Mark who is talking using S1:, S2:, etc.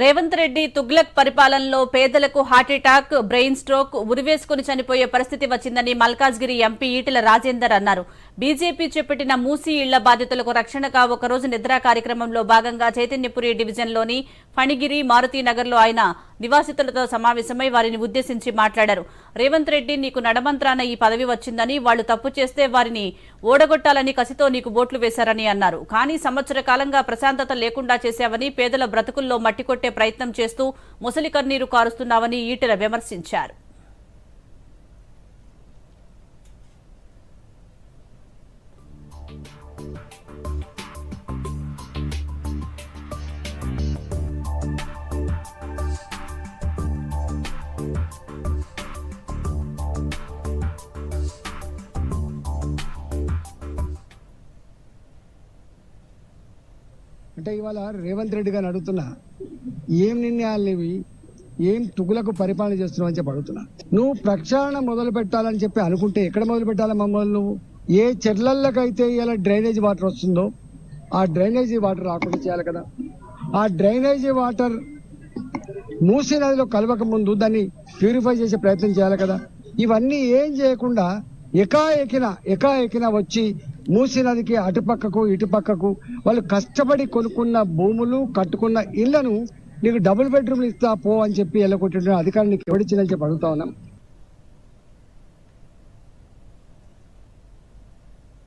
S1: రేవంత్ రెడ్డి తుగ్లక్ పరిపాలనలో పేదలకు heart attack brain stroke ఉరివేసుకుని చనిపోయే పరిస్థితి వచ్చిందని మల్కాజ్గిరి ఎంపీ ఈటెల రాజేందర్ అన్నారు. బీజేపీ చేపట్టిన మూసీ ఇళ్ళ బాధితులకు రక్షణగా ఒకరోజు నిద్రా కార్యక్రమంలో భాగంగా చైతన్యపురి డివిజన్లోని ఫణిగిరి మారుతీనగర్లో ఆయన నివాసితులతో సమావేశమై వారిని ఉద్దేశించి మాట్లాడారు. రేవంత్ రెడ్డి నీకు నడమంత్రాన ఈ పదవి వచ్చిందని వాళ్ళు తప్పు చేస్తే వారిని ఓడగొట్టాలని కసితో నీకు ఓట్లు వేశారని అన్నారు. కానీ సంవత్సర కాలంగా ప్రశాంతత లేకుండా చేశావని పేదల బ్రతుకుల్లో మట్టి కొట్టే ప్రయత్నం చేస్తూ ముసలి కన్నీరు కారుస్తున్నావని ఈటెల విమర్శించారు.
S2: అంటే ఇవాళ రేవంత్ రెడ్డి గారిని అడుగుతున్నా ఏం నిర్ణయాలు ఇవి ఏం తుగులకు పరిపాలన చేస్తున్నావు? అని చెప్పి అడుగుతున్నా. నువ్వు ప్రక్షాళన మొదలు పెట్టాలని చెప్పి అనుకుంటే ఎక్కడ మొదలు పెట్టాలి మమ్మల్ని నువ్వు? ఏ చెర్లకైతే ఇలా డ్రైనేజ్ వాటర్ వస్తుందో ఆ డ్రైనేజీ వాటర్ రాకుండా చేయాలి కదా. ఆ డ్రైనేజీ వాటర్ మూసీ నదిలో కలవక ముందు దాన్ని ప్యూరిఫై చేసే ప్రయత్నం చేయాలి కదా. ఇవన్నీ ఏం చేయకుండా ఎకాఎకిన ఎకాఎకిన వచ్చి మూసీ నదికి అటుపక్కకు ఇటుపక్కకు వాళ్ళు కష్టపడి కొనుక్కున్న భూములు కట్టుకున్న ఇళ్ళను నీకు డబుల్ బెడ్రూమ్లు ఇస్తా పో అని చెప్పి ఎల్లగొట్టిన అధికారులు నీకు ఎవడిచ్చిందని చెప్పి అడుగుతా ఉన్నాం.